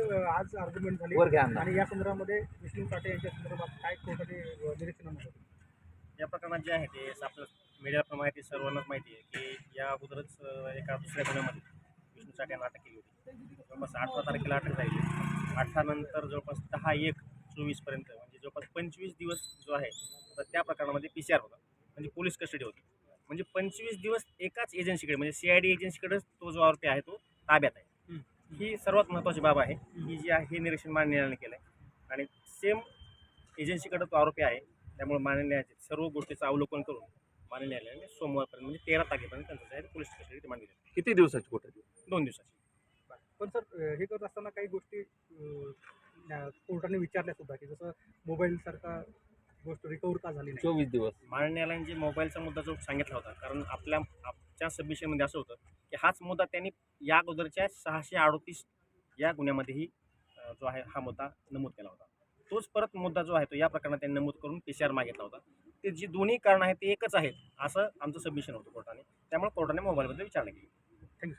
आज आर्ग्युमेंट झाली. वर घ्या. आणि या संदर्भामध्ये विष्णू साठे यांच्या संदर्भात काय कोर्टाने अ, निरीक्षण नोंदवलं? या प्रकरणात जे आहे ते आपलं मीडियाला माहिती सर्वांनाच माहिती आहे की या अगोदरच एका दुसऱ्या गुन्ह्यामध्ये विष्णू साठे यांना अटक केली होती. जवळपास अठरा तारखेला अटक झाली अठरा नंतर जवळपास दहा एक चोवीसपर्यंत म्हणजे जवळपास पंचवीस दिवस जो आहे तर त्या प्रकरणामध्ये पी सी आर होता. म्हणजे पोलीस कस्टडी होती. म्हणजे पंचवीस दिवस एकाच एजन्सीकडे म्हणजे सी आय डी एजन्सीकडेच तो जो आरोपी आहे तो ताब्यात आहे. ही सर्वात महत्त्वाची बाब आहे. ही जी आहे हे निरीक्षण मान्य न्यायालयाने केलं आहे आणि सेम एजन्सीकडे तो आरोपी आहे. त्यामुळे मान्य न्यायालयाचे सर्व गोष्टीचं अवलोकन करून मान्य न्यायालयाने सोमवारपर्यंत म्हणजे तेरा तारखेपर्यंत त्यांचं जे आहे ते पोलीस रिमांड दिली किती दिवसाची कोठडी दोन दिवसाची. पण सर हे करत असताना काही गोष्टी कोर्टाने विचारल्या सुद्धा की जसं मोबाईल सारखा गोष्ट रिकवर का झाली नाही? चोवीस दिवस. मान्य न्यायालयाने जे मोबाईलचा मुद्दा जो सांगितला होता कारण आपल्या आमच्या सबमिशनमध्ये असं होतं की हाच मुद्दा त्यांनी या अगोदरच्या सहाशे अडोतीस या गुन्ह्यामध्येही जो आहे हा मुद्दा नमूद केला होता. तोच परत मुद्दा जो आहे तो या प्रकरणात त्यांनी नमूद करून पी सी आर मागितला होता. ते जी दोन्ही कारणं आहेत ते एकच आहेत असं आमचं सबमिशन होतं कोर्टाने. त्यामुळे कोर्टाने मोबाईलबद्दल विचारणा केली. थँक्यू